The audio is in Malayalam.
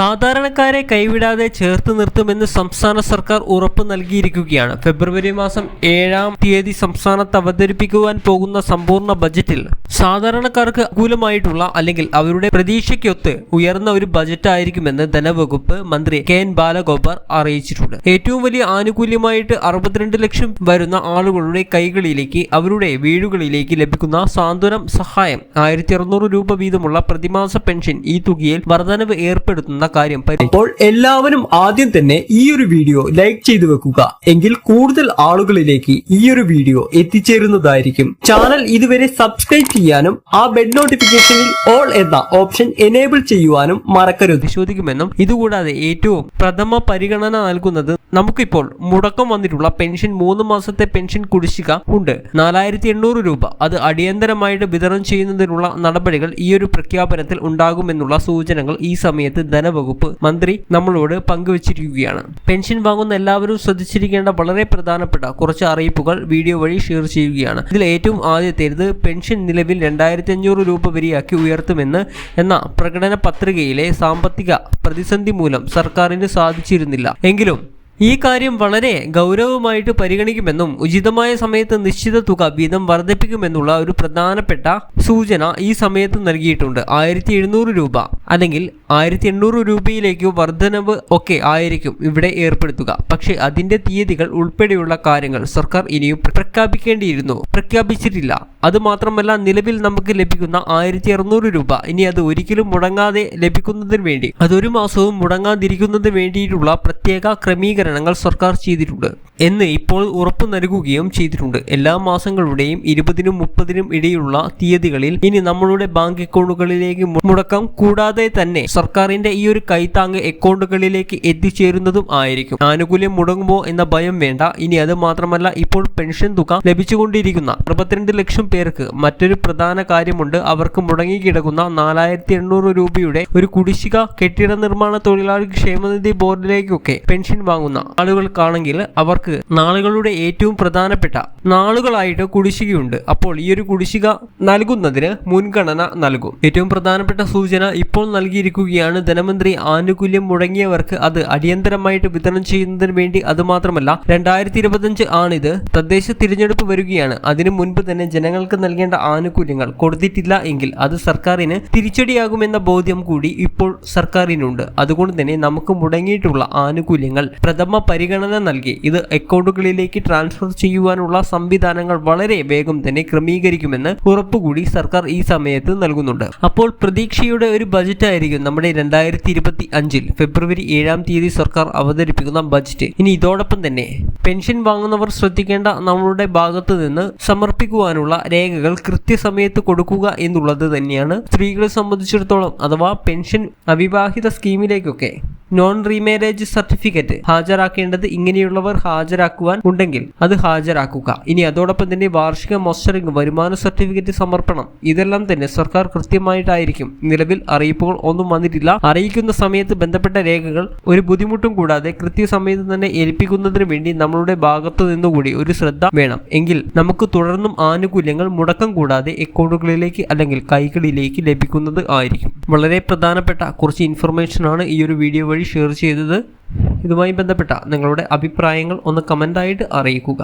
സാധാരണക്കാരെ കൈവിടാതെ ചേർത്ത് നിർത്തുമെന്ന് സംസ്ഥാന സർക്കാർ ഉറപ്പ് നൽകിയിരിക്കുകയാണ്. ഫെബ്രുവരി മാസം ഏഴാം തീയതി സംസ്ഥാനത്ത് അവതരിപ്പിക്കുവാൻ പോകുന്ന സമ്പൂർണ ബജറ്റിൽ സാധാരണക്കാർക്ക് അനുകൂലമായിട്ടുള്ള അല്ലെങ്കിൽ അവരുടെ പ്രതീക്ഷയ്ക്കൊത്ത് ഉയർന്ന ഒരു ബജറ്റ് ആയിരിക്കുമെന്ന് ധനവകുപ്പ് മന്ത്രി കെ എൻ ബാലഗോപാൽ അറിയിച്ചിട്ടുണ്ട്. ഏറ്റവും വലിയ ആനുകൂല്യമായിട്ട് അറുപത്തിരണ്ട് ലക്ഷം വരുന്ന ആളുകളുടെ കൈകളിലേക്ക് അവരുടെ വീടുകളിലേക്ക് ലഭിക്കുന്ന സാന്ത്വനം സഹായം ആയിരത്തി രൂപ വീതമുള്ള പ്രതിമാസ പെൻഷൻ ഈ തുകയിൽ വർധനവ് ഏർപ്പെടുത്തുന്ന കാര്യം അപ്പോൾ എല്ലാവരും ആദ്യം തന്നെ ഈ ഒരു വീഡിയോ ലൈക്ക് ചെയ്തു വെക്കുക. എങ്കിൽ കൂടുതൽ ആളുകളിലേക്ക് ഈ ഒരു വീഡിയോ എത്തിച്ചേരുന്നതായിരിക്കും. ചാനൽ ഇതുവരെ സബ്സ്ക്രൈബ് ചെയ്യാനും ആ ബെഡ് നോട്ടിഫിക്കേഷനിൽ ഓൾ എന്ന ഓപ്ഷൻ എനേബിൾ ചെയ്യുവാനും മറക്കരുത്. പരിശോധിക്കുമെന്നും ഇതുകൂടാതെ ഏറ്റവും പ്രഥമ പരിഗണന നൽകുന്നത് നമുക്കിപ്പോൾ മുടക്കം വന്നിട്ടുള്ള പെൻഷൻ മൂന്ന് മാസത്തെ പെൻഷൻ കുടിശ്ശിക ഉണ്ട്. നാലായിരത്തി എണ്ണൂറ് രൂപ. അത് അടിയന്തരമായിട്ട് വിതരണം ചെയ്യുന്നതിനുള്ള നടപടികൾ ഈ ഒരു പ്രഖ്യാപനത്തിൽ ഉണ്ടാകുമെന്നുള്ള സൂചനകൾ ഈ സമയത്ത് ധനവകുപ്പ് മന്ത്രി നമ്മളോട് പങ്കുവച്ചിരിക്കുകയാണ്. പെൻഷൻ വാങ്ങുന്ന എല്ലാവരും ശ്രദ്ധിച്ചിരിക്കേണ്ട വളരെ പ്രധാനപ്പെട്ട കുറച്ച് അറിയിപ്പുകൾ വീഡിയോ വഴി ഷെയർ ചെയ്യുകയാണ്. ഇതിൽ ഏറ്റവും ആദ്യത്തേത് പെൻഷൻ നിലവിൽ രണ്ടായിരത്തി അഞ്ഞൂറ് രൂപ വരെയാക്കി ഉയർത്തുമെന്ന് എന്ന പ്രകടന പത്രികയിലെ സാമ്പത്തിക പ്രതിസന്ധി മൂലം സർക്കാരിന് സാധിച്ചിരുന്നില്ല. എങ്കിലും ഈ കാര്യം വളരെ ഗൗരവമായിട്ട് പരിഗണിക്കുമെന്നും ഉചിതമായ സമയത്ത് നിശ്ചിത തുക വീതം വർദ്ധിപ്പിക്കുമെന്നുള്ള ഒരു പ്രധാനപ്പെട്ട സൂചന ഈ സമയത്ത് നൽകിയിട്ടുണ്ട്. ആയിരത്തി രൂപ. അല്ലെങ്കിൽ ആയിരത്തി എണ്ണൂറ് രൂപയിലേക്ക് വർധനവ് ഒക്കെ ആയിരിക്കും ഇവിടെ ഏർപ്പെടുത്തുക. പക്ഷേ അതിന്റെ തീയതികൾ ഉൾപ്പെടെയുള്ള കാര്യങ്ങൾ സർക്കാർ ഇനിയും പ്രഖ്യാപിക്കേണ്ടിയിരുന്നു. പ്രഖ്യാപിച്ചിട്ടില്ല. അതുമാത്രമല്ല നിലവിൽ നമുക്ക് ലഭിക്കുന്ന ആയിരത്തി അറുന്നൂറ് രൂപ ഇനി അത് ഒരിക്കലും മുടങ്ങാതെ ലഭിക്കുന്നതിന് വേണ്ടി അതൊരു മാസവും മുടങ്ങാതിരിക്കുന്നതിന് വേണ്ടിയിട്ടുള്ള പ്രത്യേക ക്രമീകരണങ്ങൾ സർക്കാർ ചെയ്തിട്ടുണ്ട് എന്ന് ഇപ്പോൾ ഉറപ്പു നൽകുകയും ചെയ്തിട്ടുണ്ട്. എല്ലാ മാസങ്ങളുടെയും ഇരുപതിനും മുപ്പതിനും ഇടയിലുള്ള തീയതികളിൽ ഇനി നമ്മളുടെ ബാങ്ക് അക്കൗണ്ടുകളിലേക്ക് മുടക്കം കൂടാതെ തന്നെ സർക്കാരിന്റെ ഈ ഒരു കൈത്താങ് അക്കൗണ്ടുകളിലേക്ക് എത്തിച്ചേരുന്നതും ആയിരിക്കും. ആനുകൂല്യം മുടങ്ങുമോ എന്ന ഭയം വേണ്ട. ഇനി അത് മാത്രമല്ല ഇപ്പോൾ പെൻഷൻ തുക ലഭിച്ചുകൊണ്ടിരിക്കുന്ന അറുപത്തിരണ്ട് ലക്ഷം പേർക്ക് മറ്റൊരു പ്രധാന കാര്യമുണ്ട്. അവർക്ക് മുടങ്ങിക്കിടക്കുന്ന നാലായിരത്തി എണ്ണൂറ് രൂപയുടെ ഒരു കുടിശ്ശിക കെട്ടിട നിർമ്മാണ തൊഴിലാളി ക്ഷേമനിധി ബോർഡിലേക്കൊക്കെ പെൻഷൻ വാങ്ങുന്ന ആളുകൾക്കാണെങ്കിൽ അവർക്ക് നാളുകളുടെ ഏറ്റവും പ്രധാനപ്പെട്ട നാളുകളായിട്ട് കുടിശ്ശികയുണ്ട്. അപ്പോൾ ഈ ഒരു കുടിശ്ശിക നൽകുന്നതിന് മുൻഗണന നൽകും. ഏറ്റവും പ്രധാനപ്പെട്ട സൂചന ഇപ്പോൾ നൽകിയിരിക്കുകയാണ്. ധനമന്ത്രി ആനുകൂല്യം മുടങ്ങിയവർക്ക് അത് അടിയന്തരമായിട്ട് വിതരണം ചെയ്യുന്നതിന് വേണ്ടി അതുമാത്രമല്ല രണ്ടായിരത്തി ഇരുപത്തഞ്ച് ആണിത് തദ്ദേശ തിരഞ്ഞെടുപ്പ് വരികയാണ്. അതിനു മുൻപ് തന്നെ ജനങ്ങൾക്ക് നൽകേണ്ട ആനുകൂല്യങ്ങൾ കൊടുത്തിട്ടില്ല എങ്കിൽ അത് സർക്കാരിന് തിരിച്ചടിയാകുമെന്ന ബോധ്യം കൂടി ഇപ്പോൾ സർക്കാരിനുണ്ട്. അതുകൊണ്ട് തന്നെ നമുക്ക് മുടങ്ങിയിട്ടുള്ള ആനുകൂല്യങ്ങൾ പ്രഥമ പരിഗണന നൽകി ഇത് അക്കൗണ്ടുകളിലേക്ക് ട്രാൻസ്ഫർ ചെയ്യുവാനുള്ള സംവിധാനങ്ങൾ വളരെ വേഗം തന്നെ ക്രമീകരിക്കുമെന്ന് ഉറപ്പുകൂടി സർക്കാർ ഈ സമയത്ത് നൽകുന്നുണ്ട്. അപ്പോൾ പ്രതീക്ഷയുടെ ഒരു ബജറ്റ് ആയിരിക്കും നമ്മുടെ രണ്ടായിരത്തി ഇരുപത്തി അഞ്ചിൽ ഫെബ്രുവരി ഏഴാം തീയതി സർക്കാർ അവതരിപ്പിക്കുന്ന ബജറ്റ്. ഇനി ഇതോടൊപ്പം തന്നെ പെൻഷൻ വാങ്ങുന്നവർ ശ്രദ്ധിക്കേണ്ട നമ്മളുടെ ഭാഗത്ത് നിന്ന് സമർപ്പിക്കുവാനുള്ള രേഖകൾ കൃത്യസമയത്ത് കൊടുക്കുക എന്നുള്ളത് തന്നെയാണ് സ്ത്രീകളെ സംബന്ധിച്ചിടത്തോളം അഥവാ പെൻഷൻ അവിവാഹിത സ്കീമിലേക്കൊക്കെ നോൺ റീമാരേജ് സർട്ടിഫിക്കറ്റ് ഹാജരാക്കേണ്ടത് ഇങ്ങനെയുള്ളവർ ഹാജരാക്കുവാൻ ഉണ്ടെങ്കിൽ അത് ഹാജരാക്കുക. ഇനി അതോടൊപ്പം തന്നെ വാർഷിക മോസ്റ്ററിംഗ് വരുമാന സർട്ടിഫിക്കറ്റ് സമർപ്പണം ഇതെല്ലാം തന്നെ സർക്കാർ കൃത്യമായിട്ടായിരിക്കും. നിലവിൽ അറിയിപ്പുകൾ ഒന്നും വന്നിട്ടില്ല. അറിയിക്കുന്ന സമയത്ത് ബന്ധപ്പെട്ട രേഖകൾ ഒരു ബുദ്ധിമുട്ടും കൂടാതെ കൃത്യസമയത്ത് തന്നെ ഏൽപ്പിക്കുന്നതിന് വേണ്ടി നമ്മളുടെ ഭാഗത്തു നിന്നുകൂടി ഒരു ശ്രദ്ധ വേണം. എങ്കിൽ നമുക്ക് തുടർന്നും ആനുകൂല്യങ്ങൾ മുടക്കം കൂടാതെ അക്കൗണ്ടുകളിലേക്ക് അല്ലെങ്കിൽ കൈകളിലേക്ക് ലഭിക്കുന്നത് ആയിരിക്കും. വളരെ പ്രധാനപ്പെട്ട കുറച്ച് ഇൻഫർമേഷൻ ആണ് ഈ ഒരു വീഡിയോ വഴി ഷെയർ ചെയ്തത്. ഇതുമായി ബന്ധപ്പെട്ട നിങ്ങളുടെ അഭിപ്രായങ്ങൾ ഒന്ന് കമന്റായിട്ട് അറിയിക്കുക.